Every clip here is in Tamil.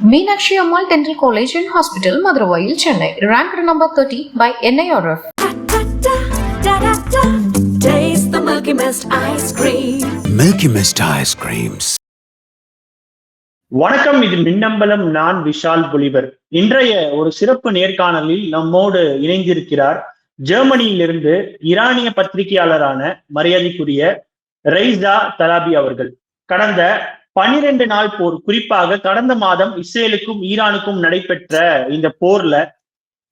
Meenakshi Ammal Dental College and Hospital, Madurai, Chennai, ranked number 30 by NIRF. Da da da. Taste the Milky Mist ice cream. Milky Mist ice creams. வணக்கம் இது மின்னம்பலம் நான் விஷால் புலிவர் இன்றைய ஒரு சிறப்பு நேர்காணலில் நம்மோடு இணைந்திருக்கிறார் ஜெர்மனியிலிருந்து ஈரானிய பத்திரிகையாளரான மரியாதைக்குரிய ரைஸா தலாபி அவர்கள் கடந்த பனிரெண்டு நாள் போர். குறிப்பாக கடந்த மாதம் இஸ்ரேலுக்கும் ஈரானுக்கும் நடைபெற்ற இந்த போர்ல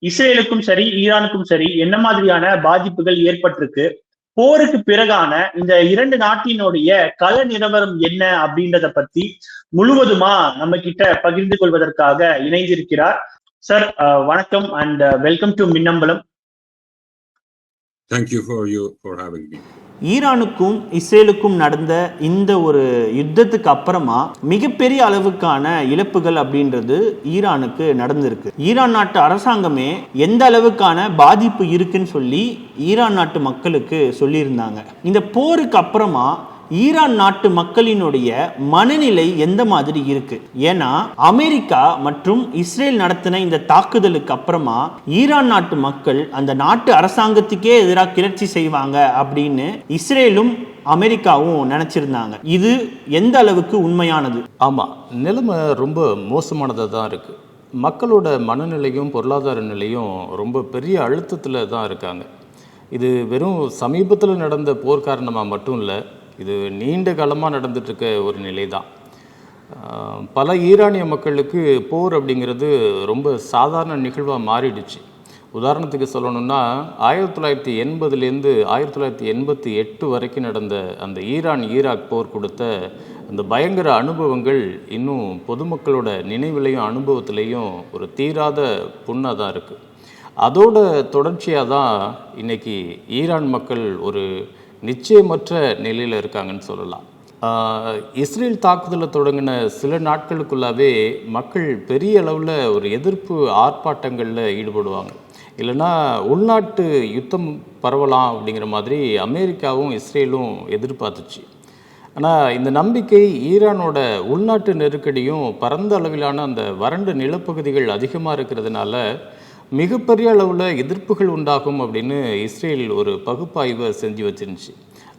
இஸ்ரேலுக்கும் சரி ஈரானுக்கும் சரி என்ன மாதிரியான பாதிப்புகள் ஏற்பட்டிருக்கு? போருக்கு பிறகான இந்த இரண்டு நாட்டினுடைய கல நிலவரம் என்ன அப்படின்றத பத்தி முழுவதுமா நம்ம கிட்ட பகிர்ந்து கொள்வதற்காக இணைந்திருக்கிறார். சார் வணக்கம் and welcome to Minnambalam. Thank you for you for having me ஈரானுக்கும் இஸ்ரேலுக்கும் நடந்த இந்த ஒரு யுத்தத்துக்கு அப்புறமா மிகப்பெரிய அளவுக்கான இழப்புகள் அப்படின்றது ஈரானுக்கு நடந்திருக்கு. ஈரான் நாட்டு அரசாங்கமே எந்த அளவுக்கான பாதிப்பு இருக்குன்னு சொல்லி ஈரான் நாட்டு மக்களுக்கு சொல்லியிருந்தாங்க. இந்த போருக்கு அப்புறமா ஈரான் நாட்டு மக்களினுடைய மனநிலை எந்த மாதிரி இருக்கு? ஏன்னா அமெரிக்கா மற்றும் இஸ்ரேல் நடத்தின இந்த தாக்குதலுக்கு அப்புறமா ஈரான் நாட்டு மக்கள் அந்த நாட்டு அரசாங்கத்துக்கே எதிராக கிளர்ச்சி செய்வாங்க அப்படின்னு இஸ்ரேலும் அமெரிக்காவும் நினைச்சிருந்தாங்க. இது எந்த அளவுக்கு உண்மையானது? ஆமாம் நிலைமை ரொம்ப மோசமானதாக தான் இருக்குது மக்களோட மனநிலையும் பொருளாதார நிலையும் ரொம்ப பெரிய அழுத்தத்தில் தான் இருக்காங்க. இது வெறும் சமீபத்தில் நடந்த போர் காரணமாக மட்டும் இல்லை இது நீண்ட காலமாக நடந்துட்டுருக்க ஒரு நிலை தான் பல ஈரானிய மக்களுக்கு போர் அப்படிங்கிறது ரொம்ப சாதாரண நிகழ்வாக மாறிடுச்சு. உதாரணத்துக்கு சொல்லணும்னா ஆயிரத்தி தொள்ளாயிரத்தி எண்பதுலேருந்து ஆயிரத்தி தொள்ளாயிரத்தி எண்பத்தி எட்டு வரைக்கும் நடந்த அந்த ஈரான் ஈராக் போர் கொடுத்த அந்த பயங்கர அனுபவங்கள் இன்னும் பொதுமக்களோட நினைவிலையும் அனுபவத்திலையும் ஒரு தீராத புண்ணாக தான் இருக்குது அதோட தொடர்ச்சியாக தான் இன்றைக்கி ஈரான் மக்கள் ஒரு நிச்சயமற்ற நிலையில் இருக்காங்கன்னு சொல்லலாம். இஸ்ரேல் தாக்குதலை தொடங்கின சில நாட்களுக்குள்ளாவே மக்கள் பெரிய அளவில் ஒரு எதிர்ப்பு ஆர்ப்பாட்டங்களில் ஈடுபடுவாங்க. இல்லைன்னா உள்நாட்டு யுத்தம் பரவலாம் அப்படிங்கிற மாதிரி அமெரிக்காவும் இஸ்ரேலும் எதிர்பார்த்துச்சு. ஆனால் இந்த நம்பிக்கை ஈரானோட உள்நாட்டு நெருக்கடியும் பரந்த அளவிலான அந்த வறண்ட நிலப்பகுதிகள் அதிகமாக இருக்கிறதுனால மிகப்பெரிய அளவில் எதிர்ப்புகள் உண்டாகும் அப்படின்னு இஸ்ரேல் ஒரு பகுப்பாய்வை செஞ்சு வச்சிருந்துச்சு.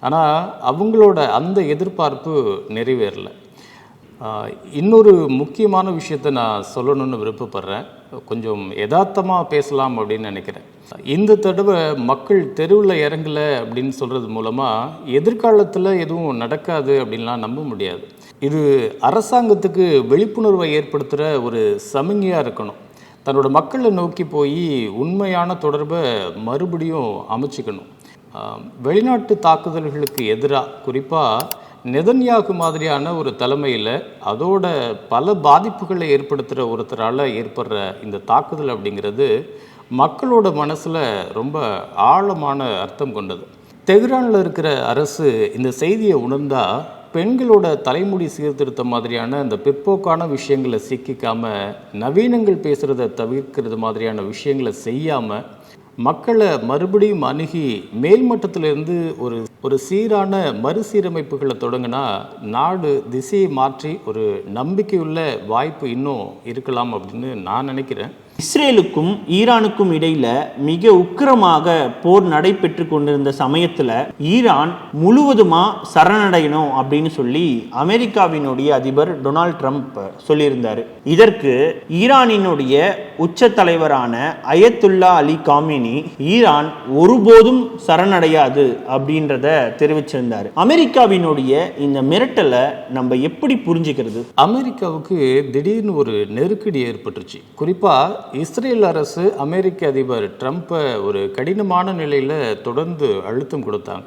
ஆனால் அவங்களோட அந்த எதிர்பார்ப்பு நிறைவேறல. இன்னொரு முக்கியமான விஷயத்தை நான் சொல்லணும்னு விருப்பப்படுறேன். கொஞ்சம் யதார்த்தமாக பேசலாம் அப்படின்னு நினைக்கிறேன். இந்த தடவை மக்கள் தெருவில் இறங்கலை அப்படின்னு சொல்கிறது மூலமாக எதிர்காலத்தில் எதுவும் நடக்காது அப்படின்லாம் நம்ப முடியாது. இது அரசாங்கத்துக்கு விழிப்புணர்வை ஏற்படுத்துகிற ஒரு சமிங்கையாக இருக்கணும். தன்னோட மக்களை நோக்கி போய் உண்மையான தொடர்பை மறுபடியும் அமைச்சிக்கணும். வெளிநாட்டு தாக்குதல்களுக்கு எதிராக குறிப்பாக நெதன்யாகு மாதிரியான ஒரு தலைமையில் அதோட பல பாதிப்புகளை ஏற்படுத்துகிற ஒருத்தரால் ஏற்படுற இந்த தாக்குதல் அப்படிங்கிறது மக்களோட மனசில் ரொம்ப ஆழமான அர்த்தம் கொண்டது. தெஹ்ரானில் இருக்கிற அரசு இந்த செய்தியை உணர்ந்தால் பெண்களோட தலைமுடி சீர்திருத்த மாதிரியான இந்த பிற்போக்கான விஷயங்களை சிக்கிக்காம நவீனங்கள் பேசுகிறத தவிர்க்கிறது மாதிரியான விஷயங்களை செய்யாமல் மக்களை மறுபடியும் அணுகி மேல்மட்டத்திலிருந்து ஒரு ஒரு சீரான மறுசீரமைப்புகளை தொடங்கினா நாடு திசையை மாற்றி ஒரு நம்பிக்கையுள்ள வாய்ப்பு இன்னும் இருக்கலாம் அப்படின்னு நான் நினைக்கிறேன். இஸ்ரேலுக்கும் ஈரானுக்கும் இடையில மிக உக்கிரமாக போர் நடைபெற்று கொண்டிருந்த சமயத்துல ஈரான் முழுவதுமா சரணடையணும் அப்படின்னு சொல்லி அமெரிக்காவினுடைய அதிபர் டொனால்ட் ட்ரம்ப் சொல்லியிருந்தாரு. இதற்கு ஈரானினுடைய உச்ச தலைவரான அயத்துல்லா அலி காமினி ஈரான் ஒருபோதும் சரணடையாது அப்படின்றத தெரிவிச்சிருந்தாரு. அமெரிக்காவினுடைய இந்த மிரட்டலை நம்ம எப்படி புரிஞ்சுக்கிறது? அமெரிக்காவுக்கு திடீர்னு ஒரு நெருக்கடி ஏற்பட்டுருச்சு. குறிப்பாக இஸ்ரேல் அரசு அமெரிக்க அதிபர் ட்ரம்ப்பை ஒரு கடினமான நிலையில் தொடர்ந்து அழுத்தம் கொடுத்தாங்க.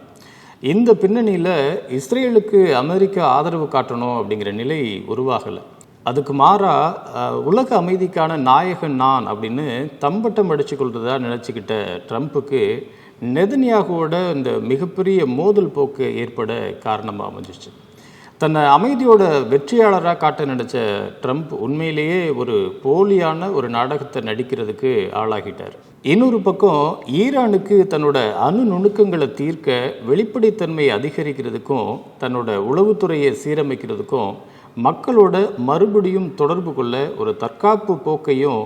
இந்த பின்னணியில் இஸ்ரேலுக்கு அமெரிக்கா ஆதரவு காட்டணும் அப்படிங்கிற நிலை உருவாகலை. அதுக்கு மாறாக உலக அமைதிக்கான நாயகன் நான் அப்படின்னு தம்பட்டம் அடித்து கொள்றதா நினச்சிக்கிட்ட ட்ரம்ப்புக்கு நெதன்யாகுவோட இந்த மிகப்பெரிய மோதல் போக்கு ஏற்பட காரணமாக அமைஞ்சிச்சு தன்னை அமைதியோட வெற்றியாளராக காட்ட நினச்ச ட்ரம்ப் உண்மையிலேயே ஒரு போலியான ஒரு நாடகத்தை நடிக்கிறதுக்கு ஆளாகிட்டார். இன்னொரு பக்கம் ஈரானுக்கு தன்னோட அணு நுணுக்கங்களை தீர்க்க வெளிப்படைத்தன்மையை அதிகரிக்கிறதுக்கும் தன்னோட உளவுத்துறையை சீரமைக்கிறதுக்கும் மக்களோட மறுபடியும் தொடர்பு கொள்ள ஒரு தற்காப்பு போக்கையும்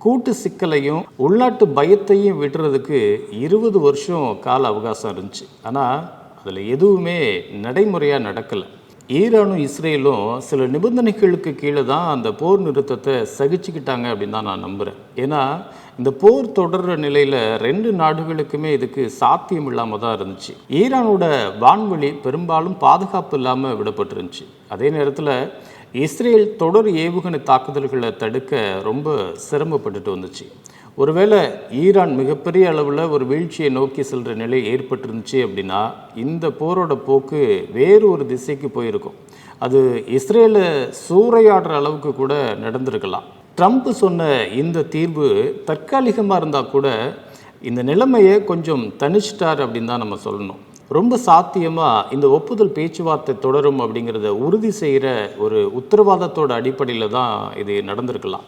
கூட்டு சிக்கலையும் உள்நாட்டு பயத்தையும் விடுறதுக்கு இருபது வருஷம் கால அவகாசம் இருந்துச்சு. ஆனால் அதில் எதுவுமே நடைமுறையாக நடக்கலை. ஈரானும் இஸ்ரேலும் சில நிபந்தனைகளுக்கு கீழே தான் அந்த போர் நிறுத்தத்தை சகிச்சுக்கிட்டாங்க அப்படின்னு தான் நான் நம்புகிறேன் ஏன்னா இந்த போர் தொடர்ற நிலையில் ரெண்டு நாடுகளுக்குமே இதுக்கு சாத்தியம் இல்லாமல் தான் இருந்துச்சு. ஈரானோட வான்வெளி பெரும்பாலும் பாதுகாப்பு இல்லாமல் விடப்பட்டிருந்துச்சு. அதே நேரத்தில் இஸ்ரேல் தொடர் ஏவுகணை தாக்குதல்களை தடுக்க ரொம்ப சிரமப்பட்டுட்டு வந்துச்சு. ஒருவேளை ஈரான் மிகப்பெரிய அளவில் ஒரு வீழ்ச்சியை நோக்கி செல்கிற நிலை ஏற்பட்டிருந்துச்சு அப்படின்னா இந்த போரோட போக்கு வேறு ஒரு திசைக்கு போயிருக்கும். அது இஸ்ரேலை சூறையாடுற அளவுக்கு கூட நடந்திருக்கலாம். ட்ரம்ப் சொன்ன இந்த தீர்வு தற்காலிகமாக இருந்தால் கூட இந்த நிலைமையை கொஞ்சம் தனிச்சிட்டார் அப்படின்னு தான் நம்ம சொல்லணும். ரொம்ப சாத்தியமாக இந்த ஒப்புதல் பேச்சுவார்த்தை தொடரும் அப்படிங்கிறத உறுதி செய்கிற ஒரு உத்தரவாதத்தோட அடிப்படையில் தான் இது நடந்திருக்கலாம்.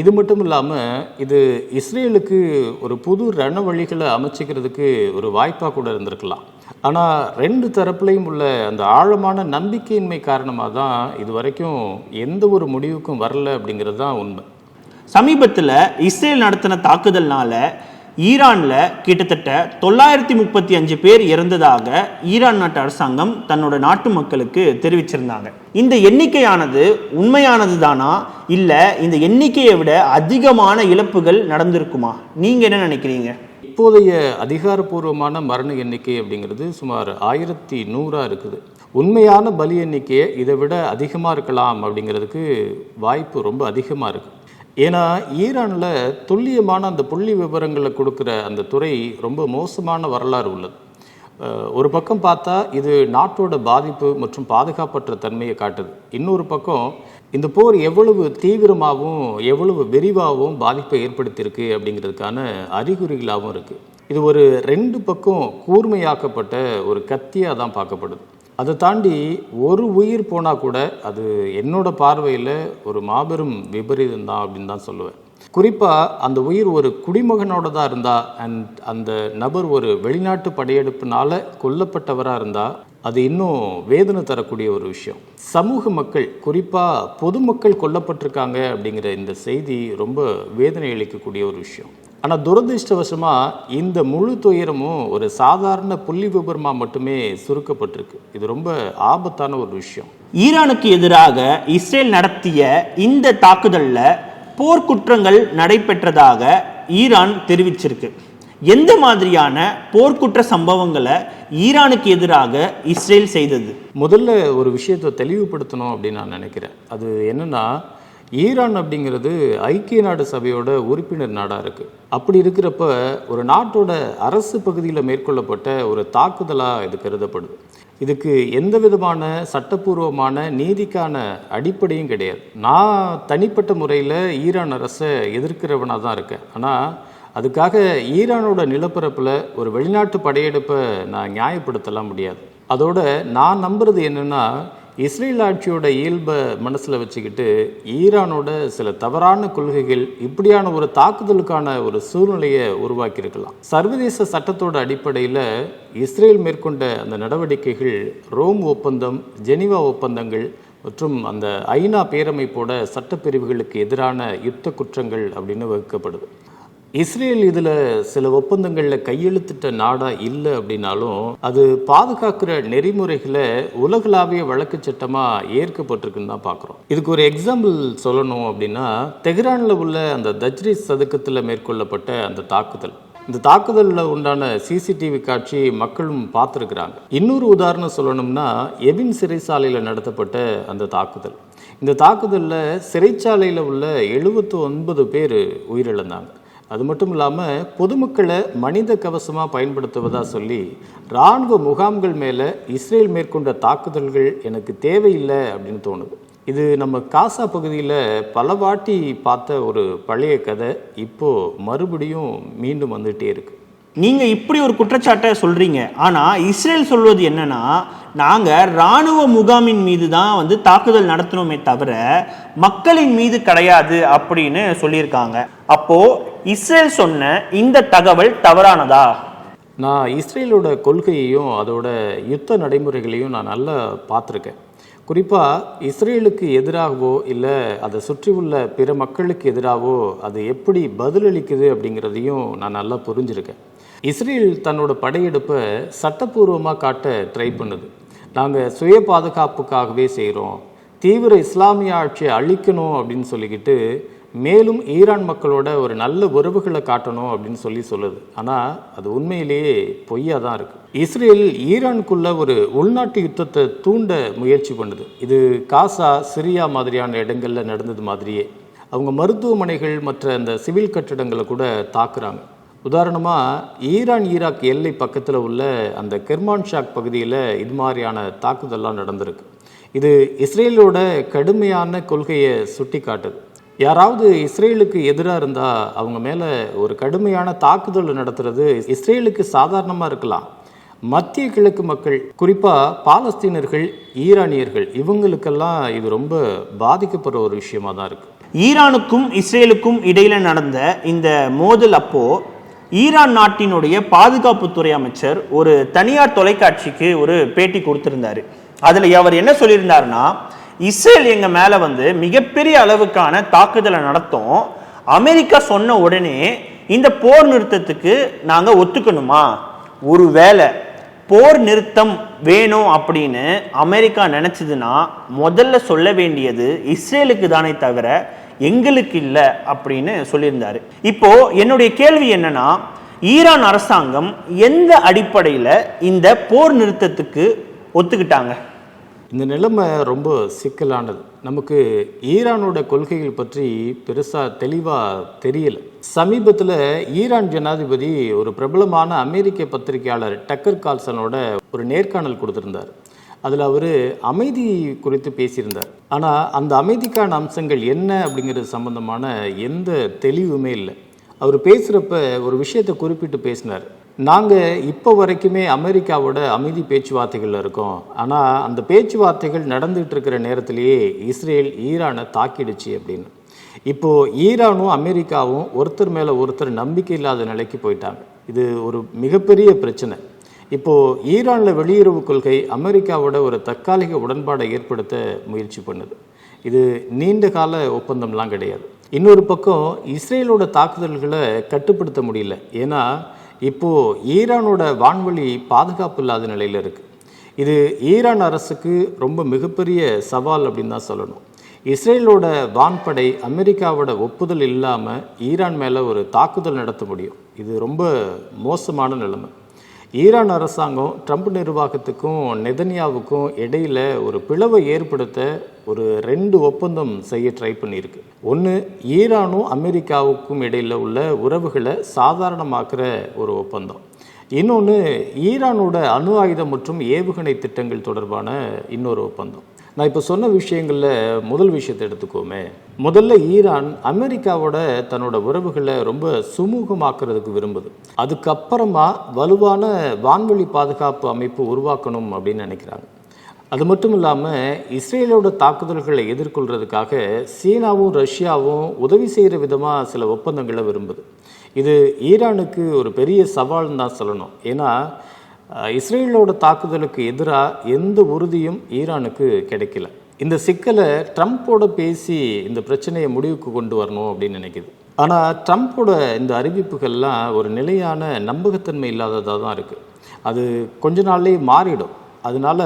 இது மட்டும் இல்லாமல் இது இஸ்ரேலுக்கு ஒரு புது ரண வழிகளை அமைச்சிக்கிறதுக்கு ஒரு வாய்ப்பாக கூட இருந்திருக்கலாம். ஆனால் ரெண்டு தரப்புலையும் உள்ள அந்த ஆழமான நம்பிக்கையின்மை காரணமாக தான் இது வரைக்கும் எந்த ஒரு முடிவுக்கும் வரல அப்படிங்கிறது தான் உண்மை. சமீபத்தில் இஸ்ரேல் நடத்தின தாக்குதல்னால ஈரானில் கிட்டத்தட்ட தொள்ளாயிரத்தி முப்பத்தி அஞ்சு பேர் இறந்ததாக ஈரான் நாட்டு அரசாங்கம் தன்னோட நாட்டு மக்களுக்கு தெரிவிச்சிருந்தாங்க. இந்த எண்ணிக்கையானது உண்மையானது தானா இல்லை இந்த எண்ணிக்கையை விட அதிகமான இழப்புகள் நடந்திருக்குமா? நீங்கள் என்ன நினைக்கிறீங்க? இப்போதைய அதிகாரப்பூர்வமான மரண எண்ணிக்கை அப்படிங்கிறது சுமார் ஆயிரத்தி நூறாக இருக்குது. உண்மையான பலி எண்ணிக்கையை இதை விட அதிகமாக இருக்கலாம் அப்படிங்கிறதுக்கு வாய்ப்பு ரொம்ப அதிகமாக இருக்குது ஏன்னா ஈரானில் துல்லியமான அந்த புள்ளி விவரங்களை கொடுக்குற அந்த துறை ரொம்ப மோசமான வரலாறு உள்ளது. ஒரு பக்கம் பார்த்தா இது நாட்டோட பாதிப்பு மற்றும் பாதுகாப்பற்ற தன்மையை காட்டுது. இன்னொரு பக்கம் இந்த போர் எவ்வளவு தீவிரமாகவும் எவ்வளவு விரிவாகவும் பாதிப்பை ஏற்படுத்தியிருக்கு அப்படிங்கிறதுக்கான அறிகுறிகளாகவும் இருக்குது இது ஒரு ரெண்டு பக்கம் கூர்மையாக்கப்பட்ட ஒரு கத்தியாக தான் பார்க்கப்படுது. அதை தாண்டி ஒரு உயிர் போனால் கூட அது என்னோட பார்வையில் ஒரு மாபெரும் விபரீதம் தான் அப்படின்னு தான் சொல்லுவேன். குறிப்பாக அந்த உயிர் ஒரு குடிமகனோட தான் இருந்தா அண்ட் அந்த நபர் ஒரு வெளிநாட்டு படையெடுப்புனால கொல்லப்பட்டவராக இருந்தால் அது இன்னும் வேதனை தரக்கூடிய ஒரு விஷயம். சமூக மக்கள் குறிப்பாக பொதுமக்கள் கொல்லப்பட்டிருக்காங்க அப்படிங்கிற இந்த செய்தி ரொம்ப வேதனை அளிக்கக்கூடிய ஒரு விஷயம். ஆனால் துரதிர்ஷ்டவசமாக இந்த முழு துயரமும் ஒரு சாதாரண புள்ளி விபரமாக மட்டுமே சுருக்கப்பட்டிருக்கு. இது ரொம்ப ஆபத்தான ஒரு விஷயம். ஈரானுக்கு எதிராக இஸ்ரேல் நடத்திய இந்த தாக்குதலில் போர்க்குற்றங்கள் நடைபெற்றதாக ஈரான் தெரிவிச்சிருக்கு. எந்த மாதிரியான போர்க்குற்ற சம்பவங்களை ஈரானுக்கு எதிராக இஸ்ரேல் செய்தது? முதல்ல ஒரு விஷயத்தை தெளிவுபடுத்தணும் அப்படின்னு நான் நினைக்கிறேன். அது என்னன்னா ஈரான் அப்படிங்கிறது ஐக்கிய நாடு சபையோட உறுப்பினர் நாடாக இருக்குது அப்படி இருக்கிறப்ப ஒரு நாட்டோட அரசு பகுதியில் மேற்கொள்ளப்பட்ட ஒரு தாக்குதலாக இது கருதப்படுது. இதுக்கு எந்த விதமான சட்டப்பூர்வமான நீதிக்கான அடிப்படையும் கிடையாது. நான் தனிப்பட்ட முறையில் ஈரான் அரசை எதிர்க்கிறவனாக தான் இருக்கேன். ஆனால் அதுக்காக ஈரானோட நிலப்பரப்பில் ஒரு வெளிநாட்டு படையெடுப்பை நான் நியாயப்படுத்தலாம் முடியாது. அதோட நான் நம்புறது என்னென்னா இஸ்ரேல் ஆட்சியோட இயல்பை மனசில் வச்சுக்கிட்டு ஈரானோட சில தவறான கொள்கைகள் இப்படியான ஒரு தாக்குதலுக்கான ஒரு சூழ்நிலையை உருவாக்கியிருக்கலாம். சர்வதேச சட்டத்தோட அடிப்படையில் இஸ்ரேல் மேற்கொண்ட அந்த நடவடிக்கைகள் ரோம் ஒப்பந்தம் ஜெனிவா ஒப்பந்தங்கள் மற்றும் அந்த ஐநா பேரமைப்போட சட்டப்பிரிவுகளுக்கு எதிரான யுத்த குற்றங்கள் அப்படின்னு வகுக்கப்படுது. இஸ்ரேல் இதில் சில ஒப்பந்தங்களில் கையெழுத்திட்ட நாடாக இல்லை அப்படின்னாலும் அது பாதுகாக்கிற நெறிமுறைகளை உலகளாவிய வழக்கு சட்டமாக ஏற்கப்பட்டிருக்குன்னு தான் பார்க்குறோம் இதுக்கு ஒரு எக்ஸாம்பிள் சொல்லணும் அப்படின்னா தெஹ்ரானில் உள்ள அந்த தஜ்ரிஸ் சதுக்கத்தில் மேற்கொள்ளப்பட்ட அந்த தாக்குதல். இந்த தாக்குதலில் உண்டான சிசிடிவி காட்சி மக்களும் பார்த்துருக்குறாங்க. இன்னொரு உதாரணம் சொல்லணும்னா எபின் சிறைசாலையில் நடத்தப்பட்ட அந்த தாக்குதல். இந்த தாக்குதலில் சிறைச்சாலையில் உள்ள எழுபத்து ஒன்பது பேர் உயிரிழந்தாங்க. அது மட்டும் இல்லாமல் பொதுமக்களை மனித கவசமாக பயன்படுத்துவதாக சொல்லி இராணுவ முகாம்கள் மேலே இஸ்ரேல் மேற்கொண்ட தாக்குதல்கள் எனக்கு தேவையில்லை அப்படின்னு தோணுது. இது நம்ம காசா பகுதியில் பல வாட்டி பார்த்த ஒரு பழைய கதை. இப்போ மறுபடியும் மீண்டும் வந்துகிட்டே இருக்கு. நீங்க இப்படி ஒரு குற்றச்சாட்டை சொல்றீங்க. ஆனா இஸ்ரேல் சொல்வது என்னன்னா நாங்க ராணுவ முகாமின் மீது தான் வந்து தாக்குதல் நடத்தினோமே தவிர மக்களின் மீது கிடையாது அப்படின்னு சொல்லியிருக்காங்க. அப்போ இஸ்ரேல் சொன்ன இந்த தகவல் தவறானதா? நான் இஸ்ரேலோட கொள்கையையும் அதோட யுத்த நடைமுறைகளையும் நான் நல்லா பார்த்துருக்கேன். குறிப்பாக இஸ்ரேலுக்கு எதிராகவோ இல்லை அதை சுற்றி உள்ள பிற மக்களுக்கு எதிராகவோ அது எப்படி பதிலளிக்குது அப்படிங்கிறதையும் நான் நல்லா புரிஞ்சிருக்கேன். இஸ்ரேல் தன்னோட படையெடுப்பை சட்டப்பூர்வமாக காட்ட ட்ரை பண்ணுது. நாங்கள் சுய பாதுகாப்புக்காகவே செய்கிறோம் தீவிர இஸ்லாமிய ஆட்சியை அழிக்கணும் அப்படின்னு சொல்லிக்கிட்டு மேலும் ஈரான் மக்களோட ஒரு நல்ல உறவுகளை காட்டணும் அப்படின்னு சொல்லி சொல்லுது. ஆனால் அது உண்மையிலேயே பொய்யா தான் இருக்கு. இஸ்ரேல் ஈரானுக்குள்ள ஒரு உள்நாட்டு யுத்தத்தை தூண்ட முயற்சி பண்ணுது. இது காசா சிரியா மாதிரியான இடங்களில் நடந்தது மாதிரியே. அவங்க மருத்துவமனைகள் மற்ற அந்த சிவில் கட்டிடங்களை கூட தாக்குறாங்க. உதாரணமாக ஈரான் ஈராக் எல்லை பக்கத்தில் உள்ள அந்த கெர்மான் ஷாக் பகுதியில் இது மாதிரியான தாக்குதல்லாம் நடந்திருக்கு. இது இஸ்ரேலோட கடுமையான கொள்கையை சுட்டி காட்டுது யாராவது இஸ்ரேலுக்கு எதிராக இருந்தால் அவங்க மேலே ஒரு கடுமையான தாக்குதல் நடத்துறது இஸ்ரேலுக்கு சாதாரணமாக இருக்கலாம். மத்திய கிழக்கு மக்கள் குறிப்பாக பாலஸ்தீனர்கள் ஈரானியர்கள் இவங்களுக்கெல்லாம் இது ரொம்ப பாதிக்கப்படுற ஒரு விஷயமா தான் இருக்குது ஈரானுக்கும் இஸ்ரேலுக்கும் இடையில் நடந்த இந்த மோதல் அப்போ ஈரான் நாட்டினுடைய பாதுகாப்புத்துறை அமைச்சர் ஒரு தனியார் தொலைக்காட்சிக்கு ஒரு பேட்டி கொடுத்துருந்தாரு. அதில் அவர் என்ன சொல்லியிருந்தாருன்னா இஸ்ரேல் எங்க மேல வந்து மிகப்பெரிய அளவுக்கான தாக்குதலை நடத்தும். அமெரிக்கா சொன்ன உடனே இந்த போர் நிறுத்தத்துக்கு நாங்க ஒத்துக்கணுமா? ஒருவேளை போர் நிறுத்தம் வேணும் அப்படின்னு அமெரிக்கா நினைச்சதுன்னா முதல்ல சொல்ல வேண்டியது இஸ்ரேலுக்கு தானே தவிர எங்களுக்கு இல்லை அப்படின்னு சொல்லியிருந்தாரு. இப்போ என்னுடைய கேள்வி என்னன்னா ஈரான் அரசாங்கம் எந்த அடிப்படையில் இந்த போர் நிறுத்தத்துக்கு ஒத்துக்கிட்டாங்க? இந்த நிலைமை ரொம்ப சிக்கலானது. நமக்கு ஈரானோட கொள்கைகள் பற்றி பெருசாக தெளிவாக தெரியல. சமீபத்தில் ஈரான் ஜனாதிபதி ஒரு பிரபலமான அமெரிக்க பத்திரிகையாளர் டக்கர் கால்சனோட ஒரு நேர்காணல் கொடுத்திருந்தார். அதில் அவர் அமைதி குறித்து பேசியிருந்தார். ஆனால் அந்த அமைதிக்கான அம்சங்கள் என்ன அப்படிங்கிறது சம்பந்தமான எந்த தெளிவுமே இல்லை. அவர் பேசுகிறப்ப ஒரு விஷயத்தை குறிப்பிட்டு பேசினார். நாங்கள் இப்போ வரைக்குமே அமெரிக்காவோட அமைதி பேச்சுவார்த்தைகளில் இருக்கோம். ஆனால் அந்த பேச்சுவார்த்தைகள் நடந்துகிட்டு இருக்கிற நேரத்திலேயே இஸ்ரேல் ஈரானை தாக்கிடுச்சு அப்படின்னு. இப்போது ஈரானும் அமெரிக்காவும் ஒருத்தர் மேலே ஒருத்தர் நம்பிக்கை இல்லாத நிலைக்கு போயிட்டாங்க. இது ஒரு மிகப்பெரிய பிரச்சனை. இப்போது ஈரானில் வெளியுறவு கொள்கை அமெரிக்காவோட ஒரு தற்காலிக உடன்பாடை ஏற்படுத்த முயற்சி பண்ணுது. இது நீண்ட கால ஒப்பந்தம்லாம் கிடையாது. இன்னொரு பக்கம் இஸ்ரேலோட தாக்குதல்களை கட்டுப்படுத்த முடியல. ஏன்னா இப்போது ஈரானோட வான்வழி பாதுகாப்பு இல்லாத நிலையில் இருக்குது இது ஈரான் அரசுக்கு ரொம்ப மிகப்பெரிய சவால் அப்படின்னு தான் சொல்லணும். இஸ்ரேலோட வான்படை அமெரிக்காவோட ஒப்புதல் இல்லாமல் ஈரான் மேலே ஒரு தாக்குதல் நடத்த முடியும். இது ரொம்ப மோசமான நிலைமை. ஈரான் அரசாங்கம் ட்ரம்ப் நிர்வாகத்துக்கும் நெதன்யாவுக்கும் இடையில ஒரு பிளவை ஏற்படுத்த ஒரு ரெண்டு ஒப்பந்தம் செய்ய ட்ரை பண்ணியிருக்கு. ஒன்று ஈரானும் அமெரிக்காவுக்கும் இடையில உள்ள உறவுகளை சாதாரணமாக்குற ஒரு ஒப்பந்தம். இன்னொன்று ஈரானோட அணு ஆயுதம் மற்றும் ஏவுகணை திட்டங்கள் தொடர்பான இன்னொரு ஒப்பந்தம். நான் இப்போ சொன்ன விஷயங்களில் முதல் விஷயத்தை எடுத்துக்கோமே. முதல்ல ஈரான் அமெரிக்காவோட தன்னோட உறவுகளை ரொம்ப சுமூகமாக்குறதுக்கு விரும்புது. அதுக்கப்புறமா வலுவான வான்வெளி பாதுகாப்பு அமைப்பு உருவாக்கணும் அப்படின்னு நினைக்கிறாங்க. அது மட்டும் இல்லாமல் இஸ்ரேலோட தாக்குதல்களை எதிர்கொள்றதுக்காக சீனாவும் ரஷ்யாவும் உதவி செய்கிற விதமாக சில ஒப்பந்தங்களை விரும்புது. இது ஈரானுக்கு ஒரு பெரிய சவால்னு தான் சொல்லணும். ஏன்னா இஸ்ரேலோட தாக்குதலுக்கு எதிராக எந்த உறுதியும் ஈரானுக்கு கிடைக்கல. இந்த சிக்கலை ட்ரம்ப்போட பேசி இந்த பிரச்சனையை முடிவுக்கு கொண்டு வரணும் அப்படின்னு நினைக்குது. ஆனால் ட்ரம்ப்போட இந்த அறிவிப்புகள்லாம் ஒரு நிலையான நம்பகத்தன்மை இல்லாததாக தான் இருக்குது அது கொஞ்ச நாள்லேயே மாறிடும். அதனால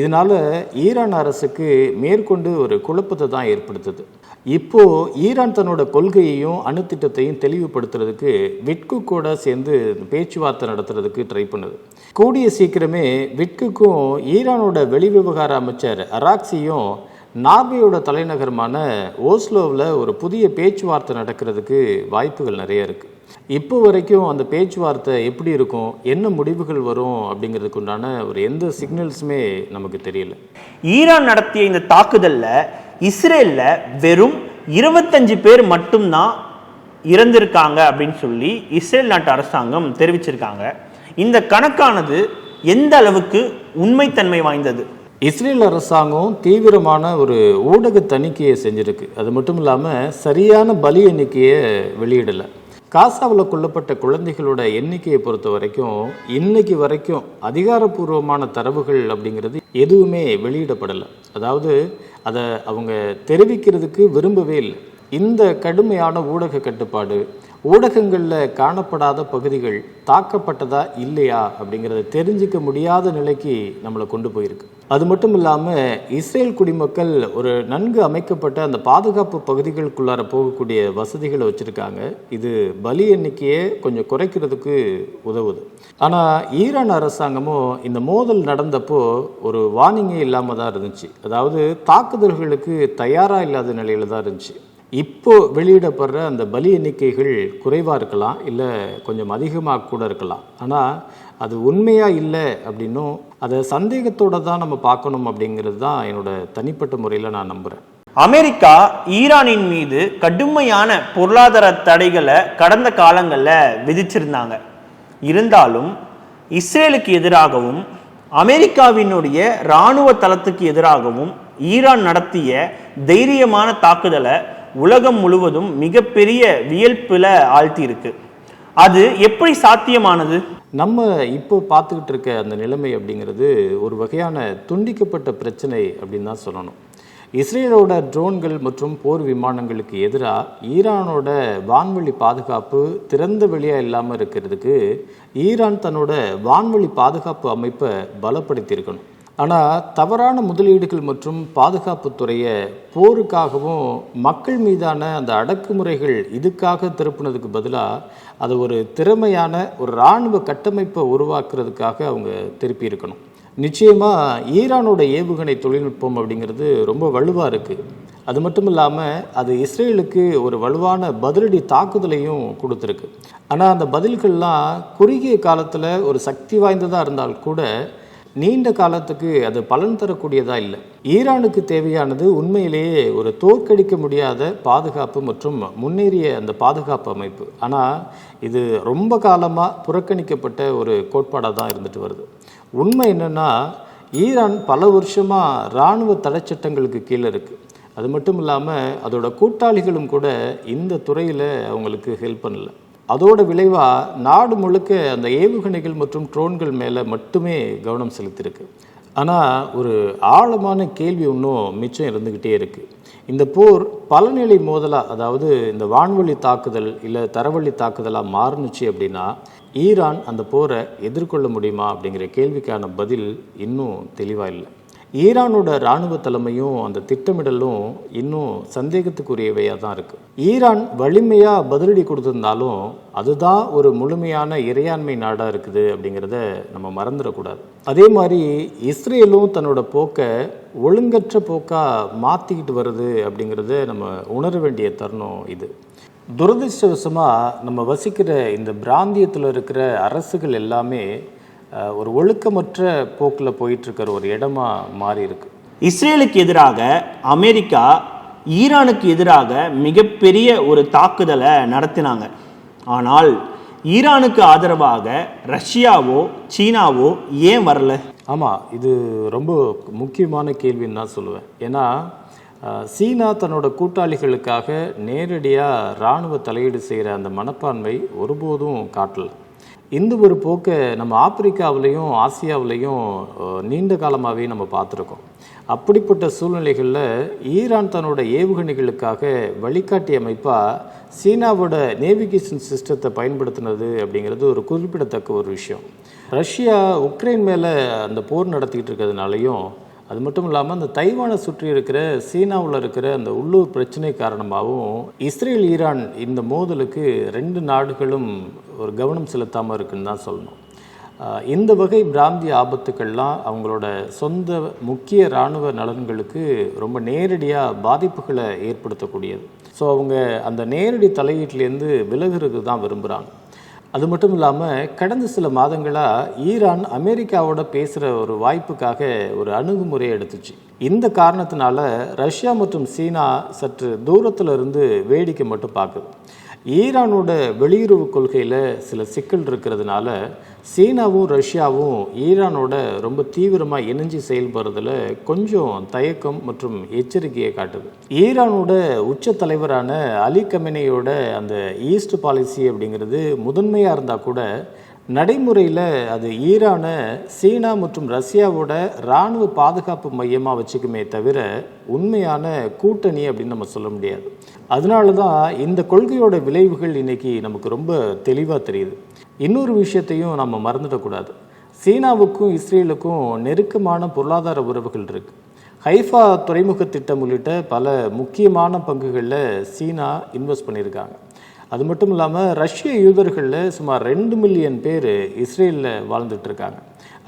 இதனால் ஈரான் அரசுக்கு மேற்கொண்டு ஒரு குழப்பத்தை தான் ஏற்படுத்துது. இப்போது ஈரான் தன்னோட கொள்கையையும் அணுத்திட்டத்தையும் தெளிவுபடுத்துறதுக்கு விட்கு கூட சேர்ந்து பேச்சுவார்த்தை நடத்துறதுக்கு ட்ரை பண்ணுது. கூடிய சீக்கிரமே விட்குக்கும் ஈரானோட வெளிவிவகார அமைச்சர் அராக்சியும் நார்வேயோட தலைநகரமான ஓஸ்லோவில் ஒரு புதிய பேச்சுவார்த்தை நடக்கிறதுக்கு வாய்ப்புகள் நிறைய இருக்குது இப்போ வரைக்கும் அந்த பேச்சுவார்த்தை எப்படி இருக்கும் என்ன முடிவுகள் வரும் அப்படிங்கிறதுக்கு உண்டான ஒரு எந்த சிக்னல்ஸுமே நமக்கு தெரியல. ஈரான் நடத்திய இந்த தாக்குதலில் இஸ்ரேலில் வெறும் இருபத்தஞ்சு பேர் மட்டும்தான் இறந்திருக்காங்க அப்படின்னு சொல்லி இஸ்ரேல் நாட்டு அரசாங்கம் தெரிவிச்சிருக்காங்க. இந்த கணக்கானது எந்த அளவுக்கு உண்மைத்தன்மை வாய்ந்தது? இஸ்ரேல் அரசாங்கம் தீவிரமான ஒரு ஊடக தணிக்கையை செஞ்சிருக்கு. அது மட்டும் இல்லாமல் சரியான பலி எண்ணிக்கையை வெளியிடலை. காசாவில் கொல்லப்பட்ட குழந்தைகளோட எண்ணிக்கையை பொறுத்த வரைக்கும் இன்னைக்கு வரைக்கும் அதிகாரப்பூர்வமான தரவுகள் அப்படிங்கிறது எதுவுமே வெளியிடப்படலை. அதாவது அதை அவங்க தெரிவிக்கிறதுக்கு விரும்பவே இல்லை. இந்த கடுமையான ஊடக கட்டுப்பாடு ஊடகங்களில் காணப்படாத பகுதிகள் தாக்கப்பட்டதா இல்லையா அப்படிங்கிறத தெரிஞ்சிக்க முடியாத நிலைக்கு நம்மளை கொண்டு போயிருக்கு. அது மட்டும் இல்லாமல் இஸ்ரேல் குடிமக்கள் ஒரு நன்கு அமைக்கப்பட்ட அந்த பாதுகாப்பு பகுதிகளுக்குள்ளார போகக்கூடிய வசதிகளை வச்சுருக்காங்க. இது பலி எண்ணிக்கையை கொஞ்சம் குறைக்கிறதுக்கு உதவுது. ஆனால் ஈரான் அரசாங்கமும் இந்த மோதல் நடந்தப்போ ஒரு வார்னிங்கே இல்லாமல் தான் இருந்துச்சு. அதாவது தாக்குதல்களுக்கு தயாராக இல்லாத நிலையில் தான் இருந்துச்சு. இப்போ வெளியிடப்படுற அந்த பலி எண்ணிக்கைகள் குறைவாக இருக்கலாம் இல்லை கொஞ்சம் அதிகமாக கூட இருக்கலாம். ஆனால் அது உண்மையாக இல்லை அப்படின்னும் அதை சந்தேகத்தோட தான் நம்ம பார்க்கணும் அப்படிங்கிறது தான் என்னோட தனிப்பட்ட முறையில் நான் நம்புகிறேன் அமெரிக்கா ஈரானின் மீது கடுமையான பொருளாதார தடைகளை கடந்த காலங்களில் விதிச்சிருந்தாங்க. இருந்தாலும் இஸ்ரேலுக்கு எதிராகவும் அமெரிக்காவினுடைய இராணுவ தளத்துக்கு எதிராகவும் ஈரான் நடத்திய தைரியமான தாக்குதலை உலகம் முழுவதும் மிகப்பெரிய வியல்ப்பில் ஆழ்த்தியிருக்கு. அது எப்படி சாத்தியமானது? நம்ம இப்போ பார்த்துக்கிட்டு இருக்க அந்த நிலைமை அப்படிங்கிறது ஒரு வகையான துண்டிக்கப்பட்ட பிரச்சனை அப்படின்னு தான் சொல்லணும். இஸ்ரேலோட ட்ரோன்கள் மற்றும் போர் விமானங்களுக்கு எதிராக ஈரானோட வான்வழி பாதுகாப்பு திறந்த வெளியாக இல்லாமல் இருக்கிறதுக்கு ஈரான் தன்னோட வான்வழி பாதுகாப்பு அமைப்பை பலப்படுத்தியிருக்கணும். ஆனால் தவறான முதலீடுகள் மற்றும் பாதுகாப்பு துறையை போருக்காகவும் மக்கள் மீதான அந்த அடக்குமுறைகள் இதுக்காக திருப்பினதுக்கு பதிலாக அதை ஒரு திறமையான ஒரு இராணுவ கட்டமைப்பை உருவாக்குறதுக்காக அவங்க திருப்பி இருக்கணும். நிச்சயமாக ஈரானோட ஏவுகணை தொழில்நுட்பம் அப்படிங்கிறது ரொம்ப வலுவாக இருக்குது அது மட்டும் இல்லாமல் அது இஸ்ரேலுக்கு ஒரு வலுவான பதிலடி தாக்குதலையும் கொடுத்துருக்கு. ஆனால் அந்த பதில்கள்லாம் குறுகிய காலத்தில் ஒரு சக்தி வாய்ந்ததாக இருந்தால் கூட நீண்ட காலத்துக்கு அது பலன் தரக்கூடியதா இல்லை. ஈரானுக்கு தேவையானது உண்மையிலேயே ஒரு தோற்கடிக்க முடியாத பாதுகாப்பு மற்றும் முன்னேறிய அந்த பாதுகாப்பு அமைப்பு. ஆனால் இது ரொம்ப காலமாக புறக்கணிக்கப்பட்ட ஒரு கோட்பாடாக தான் இருந்துட்டு வருது. உண்மை என்னென்னா ஈரான் பல வருஷமாக இராணுவ தடைச்சட்டங்களுக்கு கீழே இருக்குது அது மட்டும் இல்லாமல் அதோட கூட்டாளிகளும் கூட இந்த துறையில் அவங்களுக்கு ஹெல்ப் பண்ணலை. அதோட விளைவாக நாடு முழுக்க அந்த ஏவுகணைகள் மற்றும் ட்ரோன்கள் மேலே மட்டுமே கவனம் செலுத்தியிருக்கு. ஆனால் ஒரு ஆழமான கேள்வி ஒன்றும் மிச்சம் இருந்துக்கிட்டே இருக்குது இந்த போர் பலநிலை மோதலாக அதாவது இந்த வான்வழி தாக்குதல் இல்லை தரவழி தாக்குதலாக மாறுனுச்சு அப்படின்னா ஈரான் அந்த போரை எதிர்கொள்ள முடியுமா அப்படிங்கிற கேள்விக்கான பதில் இன்னும் தெளிவாக இல்லை. ஈரானோட இராணுவ தலைமையும் அந்த திட்டமிடலும் இன்னும் சந்தேகத்துக்குரியவையாக தான் இருக்குது ஈரான் வலிமையாக பதிலடி கொடுத்திருந்தாலும் அதுதான் ஒரு முழுமையான இறையாண்மை நாடாக இருக்குது அப்படிங்கிறத நம்ம மறந்துடக்கூடாது. அதே மாதிரி இஸ்ரேலும் தன்னோட போக்கை ஒழுங்கற்ற போக்காக மாற்றிக்கிட்டு வருது அப்படிங்கிறத நம்ம உணர வேண்டிய தருணம் இது. துரதிருஷ்டவசமாக நம்ம வசிக்கிற இந்த பிராந்தியத்தில் இருக்கிற அரசுகள் எல்லாமே ஒரு ஒழுக்கமற்ற போக்கில் போயிட்டுருக்கிற ஒரு இடமா மாறி இருக்கு இஸ்ரேலுக்கு எதிராக அமெரிக்கா ஈரானுக்கு எதிராக மிகப்பெரிய ஒரு தாக்குதலை நடத்தினாங்க. ஆனால் ஈரானுக்கு ஆதரவாக ரஷ்யாவோ சீனாவோ ஏன் வரல? ஆமாம் இது ரொம்ப முக்கியமான கேள்வின்னு தான் சொல்லுவேன். ஏன்னா சீனா தன்னோட கூட்டாளிகளுக்காக நேரடியாக இராணுவ தலையீடு செய்கிற அந்த மனப்பான்மை ஒருபோதும் காட்டல. இந்த ஒரு போக்கை நம்ம ஆப்பிரிக்காவிலையும் ஆசியாவிலையும் நீண்ட காலமாகவே நம்ம பார்த்துருக்கோம். அப்படிப்பட்ட சூழ்நிலைகளில் ஈரான் தன்னோட ஏவுகணைகளுக்காக வழிகாட்டி அமைப்பாக சீனாவோட நேவிகேஷன் சிஸ்டத்தை பயன்படுத்தினது அப்படிங்கிறது ஒரு குறிப்பிடத்தக்க ஒரு விஷயம். ரஷ்யா உக்ரைன் மேலே அந்த போர் நடத்திக்கிட்டு இருக்கிறதுனாலையும் அது மட்டும் இல்லாமல் அந்த தைவானை சுற்றி இருக்கிற சீனாவில் இருக்கிற அந்த உள்ளூர் பிரச்சனை காரணமாகவும் இஸ்ரேல் ஈரான் இந்த மோதலுக்கு ரெண்டு நாடுகளும் ஒரு கவனம் செலுத்தாமல் இருக்குன்னு தான் சொல்லணும். இந்த வகை பிராந்திய ஆபத்துக்கள்லாம் அவங்களோட சொந்த முக்கிய இராணுவ நலன்களுக்கு ரொம்ப நேரடியாக பாதிப்புகளை ஏற்படுத்தக்கூடியது. ஸோ அவங்க அந்த நேரடி தலையீட்டிலேருந்து விலகுறது தான் விரும்புகிறாங்க அது மட்டும் இல்லாமல் கடந்த சில மாதங்களாக ஈரான் அமெரிக்காவோட பேசுகிற ஒரு வாய்ப்புக்காக ஒரு அணுகுமுறையை எடுத்துச்சு. இந்த காரணத்தினால ரஷ்யா மற்றும் சீனா சற்று தூரத்தில் இருந்து வேடிக்கை மட்டும் பார்க்குது. ஈரானோட வெளியுறவு கொள்கையில் சில சிக்கல் இருக்கிறதுனால சீனாவும் ரஷ்யாவும் ஈரானோட ரொம்ப தீவிரமாக இணைஞ்சு செயல்படுறதுல கொஞ்சம் தயக்கம் மற்றும் எச்சரிக்கையை காட்டுது. ஈரானோட உச்ச தலைவரான அலி கமினியோட அந்த ஈஸ்ட் பாலிசி அப்படிங்கிறது முதன்மையாக இருந்தால் கூட நடைமுறையில் அது ஈரானை சீனா மற்றும் ரஷ்யாவோட இராணுவ பாதுகாப்பு மையமாக வச்சுக்குமே தவிர உண்மையான கூட்டணி அப்படின்னு நம்ம சொல்ல முடியாது. அதனால தான் இந்த கொள்கையோட விளைவுகள் இன்னைக்கு நமக்கு ரொம்ப தெளிவாக தெரியுது. இன்னொரு விஷயத்தையும் நம்ம மறந்துடக்கூடாது சீனாவுக்கும் இஸ்ரேலுக்கும் நெருக்கமான பொருளாதார உறவுகள் இருக்கு. ஹைஃபா துறைமுக திட்டம் உள்ளிட்ட பல முக்கியமான பங்குகளில் சீனா இன்வெஸ்ட் பண்ணியிருக்காங்க. அது மட்டும் இல்லாமல் ரஷ்ய யூதர்களில் சுமார் ரெண்டு மில்லியன் பேர் இஸ்ரேலில் வாழ்ந்துட்டு இருக்காங்க.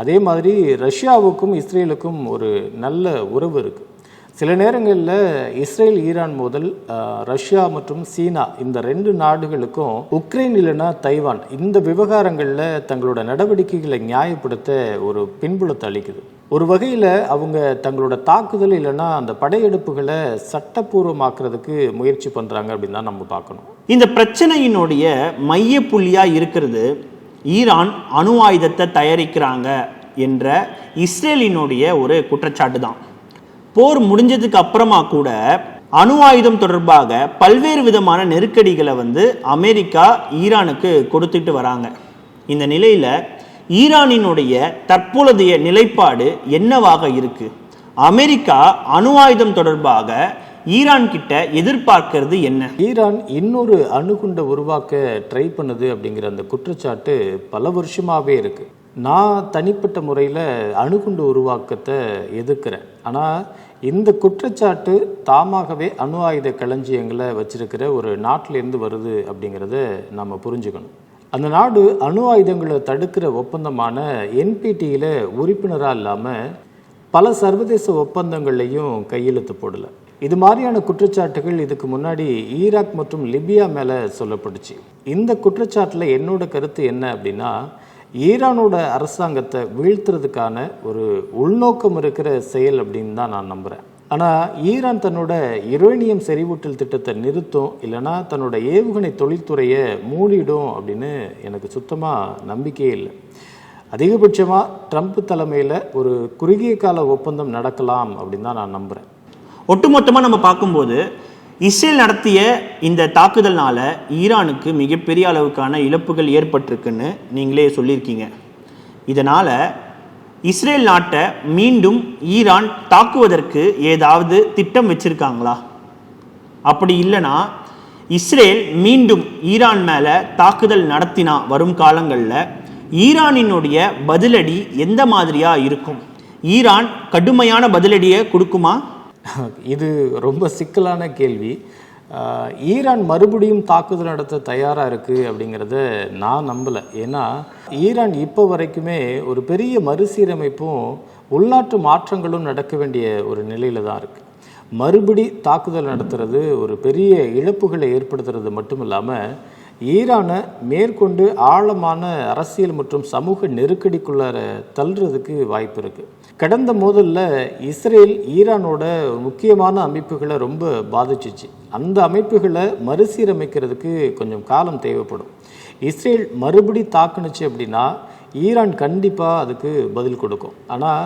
அதே மாதிரி ரஷ்யாவுக்கும் இஸ்ரேலுக்கும் ஒரு நல்ல உறவு இருக்குது சில நேரங்களில் இஸ்ரேல் ஈரான் மோதல் ரஷ்யா மற்றும் சீனா இந்த ரெண்டு நாடுகளுக்கும் உக்ரைன் இல்லைன்னா தைவான் இந்த விவகாரங்களில் தங்களோட நடவடிக்கைகளை நியாயப்படுத்த ஒரு பின்புலத்தை அளிக்குது. ஒரு வகையில் அவங்க தங்களோட தாக்குதல் இல்லைன்னா அந்த படையெடுப்புகளை சட்டப்பூர்வமாக்குறதுக்கு முயற்சி பண்ணுறாங்க அப்படின்னு தான் நம்ம பார்க்கணும். இந்த பிரச்சனையினுடைய மைய இருக்கிறது ஈரான் அணு ஆயுதத்தை தயாரிக்கிறாங்க என்ற இஸ்ரேலினுடைய ஒரு குற்றச்சாட்டு தான் போர் முடிஞ்சதுக்கு அப்புறமா கூட அணு ஆயுதம் தொடர்பாக பல்வேறு விதமான நெருக்கடிகளை வந்து அமெரிக்கா ஈரானுக்கு கொடுத்துட்டு வராங்க. இந்த நிலையில ஈரானினுடைய தற்பொழுதைய நிலைப்பாடு என்னவாக இருக்கு? அமெரிக்கா அணு ஆயுதம் தொடர்பாக ஈரான் கிட்ட எதிர்பார்க்கிறது என்ன? ஈரான் இன்னொரு அணுகுண்டை உருவாக்க ட்ரை பண்ணுது அப்படிங்கிற அந்த குற்றச்சாட்டு பல வருஷமாகவே இருக்கு. நான் தனிப்பட்ட முறையில் அணுகுண்டு உருவாக்கத்தை எதிர்க்கிறேன். ஆனால் இந்த குற்றச்சாட்டு தாமாகவே அணு ஆயுத களஞ்சியங்களை வச்சிருக்கிற ஒரு நாட்டிலேருந்து வருது அப்படிங்கிறத நம்ம புரிஞ்சுக்கணும். அந்த நாடு அணு ஆயுதங்களை தடுக்கிற ஒப்பந்தமான என்பிடியில் உறுப்பினராக இல்லாமல் பல சர்வதேச ஒப்பந்தங்கள்லையும் கையெழுத்து போடலை. இது மாதிரியான குற்றச்சாட்டுகள் இதுக்கு முன்னாடி ஈராக் மற்றும் லிபியா மேலே சொல்லப்பட்டுச்சு. இந்த குற்றச்சாட்டில் என்னோட கருத்து என்ன அப்படின்னா ஈரானோட அரசாங்கத்தை வீழ்த்துறதுக்கான ஒரு உள்நோக்கம் இருக்கிற செயல் அப்படின்னு தான் நான் நம்புகிறேன் ஆனால் ஈரான் தன்னோட யுரேனியம் செறிவூட்டல் திட்டத்தை நிறுத்தும் இல்லைன்னா தன்னோட ஏவுகணை தொழில்துறையை மூடிடும் அப்படின்னு எனக்கு சுத்தமாக நம்பிக்கையே இல்லை. அதிகபட்சமாக ட்ரம்ப் தலைமையில் ஒரு குறுகிய கால ஒப்பந்தம் நடக்கலாம் அப்படின்னு தான் நான் நம்புகிறேன் ஒட்டுமொத்தமாக நம்ம பார்க்கும்போது இஸ்ரேல் நடத்திய இந்த தாக்குதல்னால ஈரானுக்கு மிகப்பெரிய அளவுக்கான இழப்புகள் ஏற்பட்டிருக்குன்னு நீங்களே சொல்லியிருக்கீங்க. இதனால் இஸ்ரேல் நாட்டை மீண்டும் ஈரான் தாக்குவதற்கு ஏதாவது திட்டம் வச்சிருக்காங்களா? அப்படி இல்லைன்னா இஸ்ரேல் மீண்டும் ஈரான் மேலே தாக்குதல் நடத்தினா வரும் காலங்களில் ஈரானினுடைய பதிலடி எந்த மாதிரியாக இருக்கும்? ஈரான் கடுமையான பதிலடியை கொடுக்குமா? இது ரொம்ப சிக்கலான கேள்வி. ஈரான் மறுபடியும் தாக்குதல் நடத்த தயாராக இருக்குது அப்படிங்கிறத நான் நம்பலை. ஏன்னா ஈரான் இப்போ வரைக்குமே ஒரு பெரிய மறுசீரமைப்பும் உள்நாட்டு மாற்றங்களும் நடக்க வேண்டிய ஒரு நிலையில் தான் இருக்குது மறுபடி தாக்குதல் நடத்துறது ஒரு பெரிய இழப்புகளை ஏற்படுத்துறது மட்டும் இல்லாமல் ஈரானை மேற்கொண்டு ஆழமான அரசியல் மற்றும் சமூக நெருக்கடிக்குள்ளார தள்ளுறதுக்கு வாய்ப்பு இருக்குது கடந்த மோதல்ல இஸ்ரேல் ஈரானோட முக்கியமான அமைப்புகளை ரொம்ப பாதிச்சிச்சு. அந்த அமைப்புகளை மறுசீரமைக்கிறதுக்கு கொஞ்சம் காலம் தேவைப்படும். இஸ்ரேல் மறுபடி தாக்குனுச்சு அப்படின்னா ஈரான் கண்டிப்பாக அதுக்கு பதில் கொடுக்கும். ஆனால்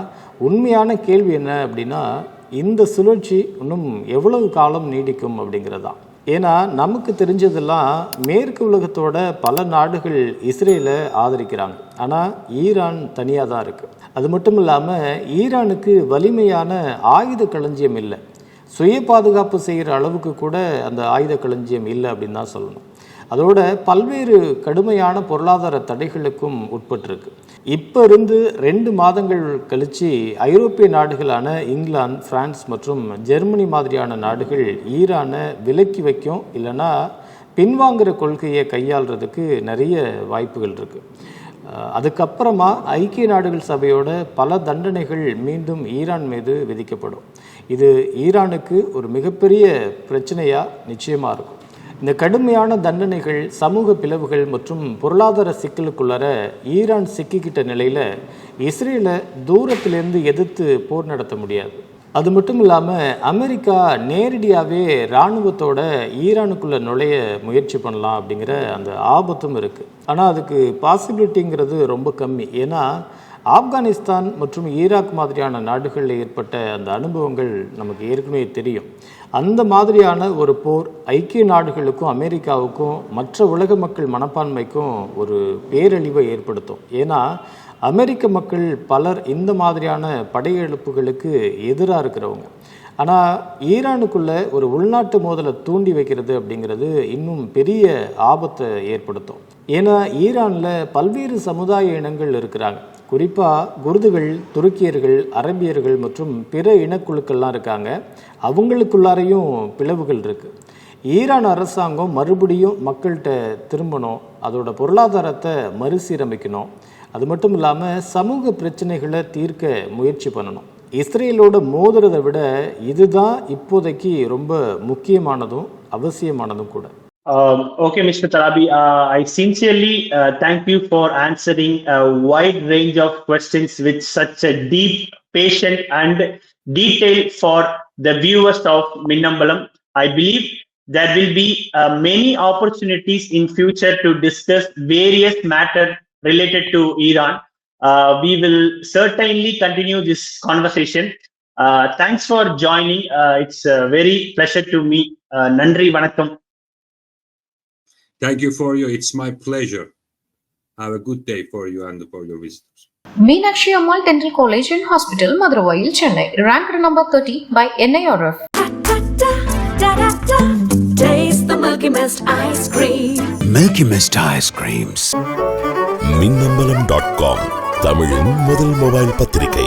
உண்மையான கேள்வி என்ன அப்படின்னா இந்த சுழற்சி இன்னும் எவ்வளவு காலம் நீடிக்கும் அப்படிங்கிறதான் ஏன்னா நமக்கு தெரிஞ்சதெல்லாம் மேற்கு உலகத்தோட பல நாடுகள் இஸ்ரேலை ஆதரிக்கிறாங்க. ஆனால் ஈரான் தனியாக தான் இருக்குது அது மட்டும் இல்லாமல் ஈரானுக்கு வலிமையான ஆயுத களஞ்சியம் இல்லை. சுய பாதுகாப்பு செய்கிற அளவுக்கு கூட அந்த ஆயுத களஞ்சியம் இல்லை அப்படின்னு தான் சொல்லணும். அதோட பல்வேறு கடுமையான பொருளாதார தடைகளுக்கும் உட்பட்டிருக்கு. இப்போ இருந்து ரெண்டு மாதங்கள் கழிச்சு ஐரோப்பிய நாடுகளான இங்கிலாந்து பிரான்ஸ் மற்றும் ஜெர்மனி மாதிரியான நாடுகள் ஈரானை விலக்கி வைக்கும் இல்லைன்னா பின்வாங்குற கொள்கையை கையாளுறதுக்கு நிறைய வாய்ப்புகள் இருக்குது அதுக்கப்புறமா ஐக்கிய நாடுகள் சபையோட பல தண்டனைகள் மீண்டும் ஈரான் மீது விதிக்கப்படும். இது ஈரானுக்கு ஒரு மிகப்பெரிய பிரச்சனையாக நிச்சயமாக இருக்கும். இந்த கடுமையான தண்டனைகள் சமூக பிளவுகள் மற்றும் பொருளாதார சிக்கலுக்குள்ளார ஈரான் சிக்கிக்கிட்ட நிலையில் இஸ்ரேலை தூரத்திலிருந்து எதிர்த்து போர் நடத்த முடியாது. அது மட்டும் இல்லாமல் அமெரிக்கா நேரடியாகவே இராணுவத்தோட ஈரானுக்குள்ளே நுழைய முயற்சி பண்ணலாம் அப்படிங்கிற அந்த ஆபத்தும் இருக்குது ஆனால் அதுக்கு பாசிபிலிட்டிங்கிறது ரொம்ப கம்மி. ஏன்னா ஆப்கானிஸ்தான் மற்றும் ஈராக் மாதிரியான நாடுகளில் ஏற்பட்ட அந்த அனுபவங்கள் நமக்கு ஏற்கனவே தெரியும். அந்த மாதிரியான ஒரு போர் ஐக்கிய நாடுகளுக்கும் அமெரிக்காவுக்கும் மற்ற உலக மக்கள் மனப்பான்மைக்கும் ஒரு பேரழிவை ஏற்படுத்தும். ஏன்னா அமெரிக்க மக்கள் பலர் இந்த மாதிரியான படையெடுப்புகளுக்கு எதிராக இருக்கிறவங்க. ஆனால் ஈரானுக்குள்ள ஒரு உள்நாட்டு மோதலை தூண்டி வைக்கிறது அப்படிங்கிறது இன்னும் பெரிய ஆபத்தை ஏற்படுத்தும். ஏன்னா ஈரானில் பல்வேறு சமுதாய இனங்கள் இருக்கிறாங்க. குறிப்பாக குருதுகள் துருக்கியர்கள் அரபியர்கள் மற்றும் பிற இனக்குழுக்கள்லாம் இருக்காங்க. அவங்களுக்குள்ளாரையும் பிளவுகள் இருக்குது ஈரான் அரசாங்கம் மறுபடியும் மக்கள்கிட்ட திரும்பணும். அதோட பொருளாதாரத்தை மறுசீரமைக்கணும். அது மட்டும் இல்லாமல் சமூக பிரச்சனைகளை தீர்க்க முயற்சி பண்ணணும். இஸ்ரேலோட மோதுறதை விட இதுதான் இப்போதைக்கு ரொம்ப முக்கியமானதும் அவசியமானதும் கூட. Um, okay, Mr. Tarabi, uh, I sincerely uh, thank you for answering a wide range of questions with such a deep, patient, and detail for the viewers of Minnambalam. I believe there will be uh, many opportunities in future to discuss various matters related to Iran. Uh, we will certainly continue this conversation. Uh, thanks for joining. Uh, it's a very pleasure to meet. Uh, Nandri Vanakkam. Thank you for your. It's my pleasure. Have a good day for you and for your visitors. Meenakshi Ammal Dental College and Hospital, Madurai, Chennai. Ranked number 30 by NIRF. Da da da da da da. Taste the Milky Mist ice cream. Milky Mist ice creams. Minnambalam dot com தமிழின் முதல் மொபைல் பத்திரிகை